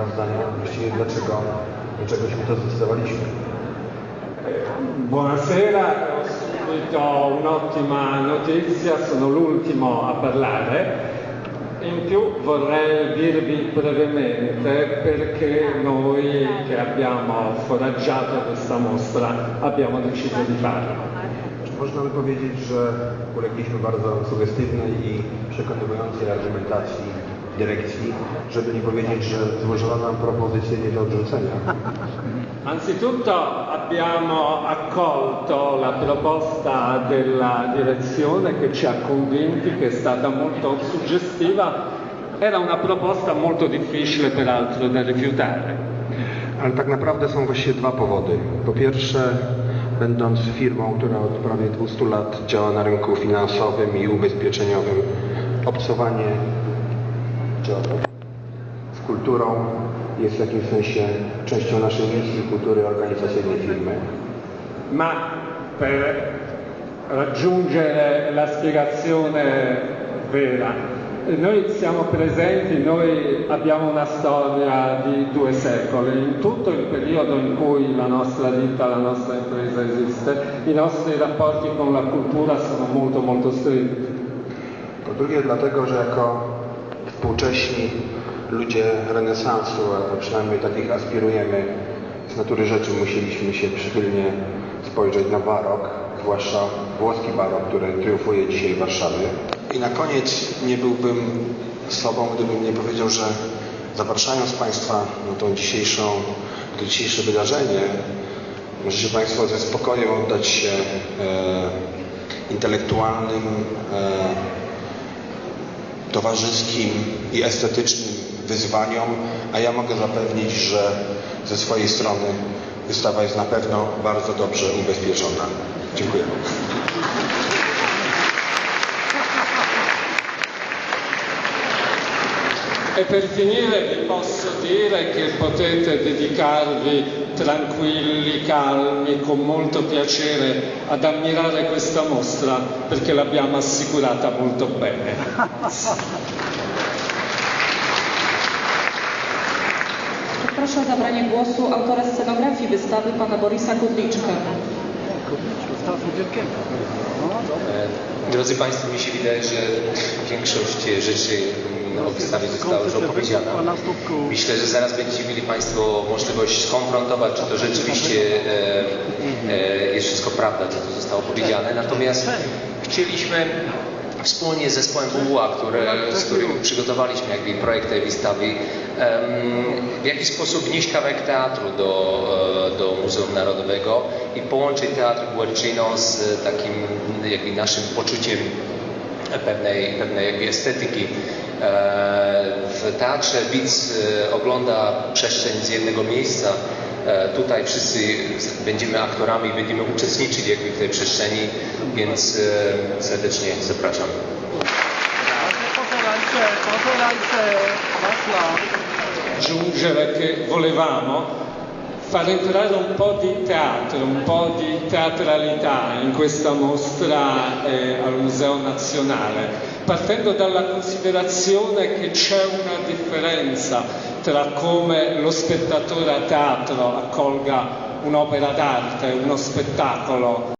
dwa zdania właściwie dlaczego, dlaczego się to zdecydowaliśmy. Buonasera, ho subito un'ottima notizia, sono l'ultimo a parlare. In più vorrei dirvi brevemente perché noi che abbiamo foraggiato questa mostra abbiamo deciso di farlo. Można by powiedzieć, że ulegliśmy bardzo sugestywnej i przekonywującej argumentacji dyrekcji, żeby nie powiedzieć, że złożono nam propozycję nie do odrzucenia. Anzitutto abbiamo accolto la proposta della direzione che ci ha convinti, che è stata molto suggestiva. Era una proposta molto difficile peraltro da rifiutare. Ale tak naprawdę są właściwie dwa powody. Po pierwsze, będąc firmą, która od prawie 200 lat działa na rynku finansowym i ubezpieczeniowym, obcowanie z kulturą jest w jakimś sensie częścią naszej misji kultury organizacyjnej firmy. Ma per raggiungere la spiegazione vera, noi siamo presenti, noi abbiamo una storia di due secoli, in tutto il periodo in cui la nostra ditta, la nostra impresa esiste, i nostri rapporti con la cultura sono molto molto stretti. Po drugie dlatego, że jako współcześni ludzie renesansu, a przynajmniej takich aspirujemy, z natury rzeczy musieliśmy się przychylnie spojrzeć na barok, zwłaszcza włoski barok, który triumfuje dzisiaj w Warszawie. I na koniec nie byłbym sobą, gdybym nie powiedział, że zapraszając Państwa na tą dzisiejszą, to dzisiejsze wydarzenie, możecie Państwo ze spokojem oddać się e, intelektualnym, e, towarzyskim i estetycznym wyzwaniom, a ja mogę zapewnić, że ze swojej strony wystawa jest na pewno bardzo dobrze ubezpieczona. Dziękuję. E per finire vi posso dire che potete dedicarvi tranquilli, calmi, con molto piacere ad ammirare questa mostra perché l'abbiamo assicurata molto bene. Proszę o zabranie głosu autora scenografii wystawy, pana Borisa Kudliczka. E, Drodzy Państwo, mi się wydaje, że większość rzeczy mm, o wystawie została już opowiedziana. Myślę, że zaraz będziecie mieli Państwo możliwość skonfrontować, czy to rzeczywiście e, e, jest wszystko prawda, co tu zostało powiedziane. Natomiast chcieliśmy wspólnie z zespołem WWA, które, z którym przygotowaliśmy jakby projekt tej wystawy, w jakiś sposób wnieść kawałek teatru do, e, do Muzeum Narodowego i połączyć teatr Guercino z takim jakby naszym poczuciem pewnej, pewnej jakby estetyki. E, W teatrze widz e, ogląda przestrzeń z jednego miejsca. E, Tutaj wszyscy będziemy aktorami, będziemy uczestniczyć jakby w tej przestrzeni, więc serdecznie zapraszam. Aggiungere che volevamo far entrare un po' di teatro, un po' di teatralità in questa mostra eh, al Museo Nazionale, partendo dalla considerazione che c'è una differenza tra come lo spettatore a teatro accolga un'opera d'arte, uno spettacolo